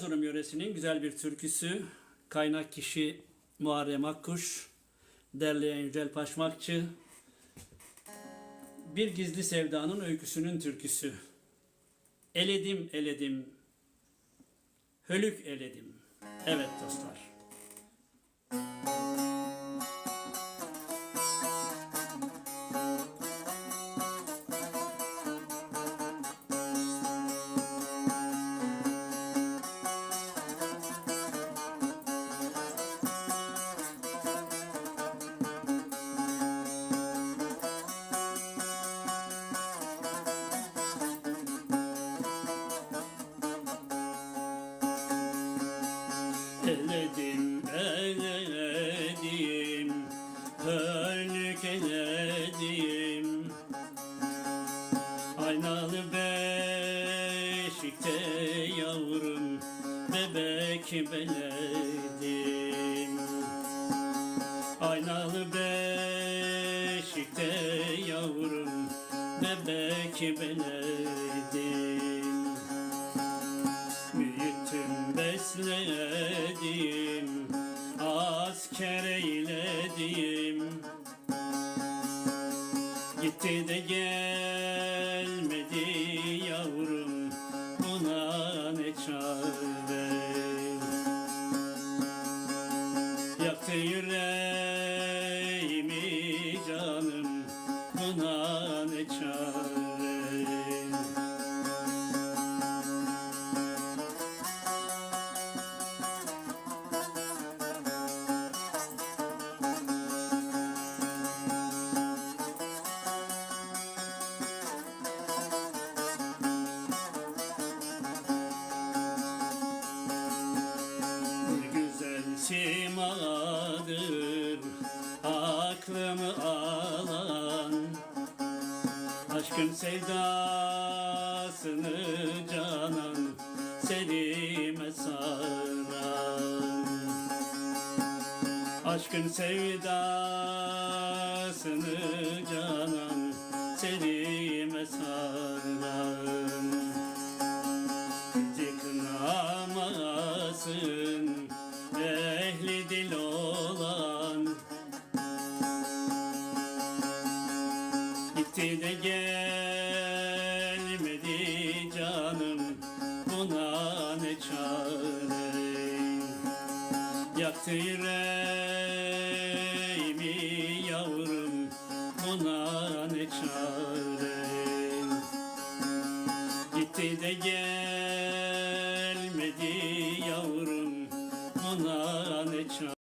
Erzurum yöresinin güzel bir türküsü. Kaynak kişi Muharrem Akkuş. Derleyen Yücel Paşmakçı. Bir gizli sevdanın öyküsünün türküsü. Eledim eledim. Hölük eledim. Evet dostlar. Eledim, eledim, hölük eledim. Aynalı beşikte yavrum, bebek beledim. Aynalı beşikte yavrum, bebek beledim. Büyüttüm besledim Asker eyledim Gitti de gelmedi yavrum Buna ne çare. Yaktı yüreğimi canım Buna ne çare aklımı alan Aşkın sevdasını canan serime saran. Aşkın sevdasını canan serime saran Gitti de gelmedi canım Buna ne çare Yaktı yüreğimi yavrum Buna ne çare Gitti de gelmedi yavrum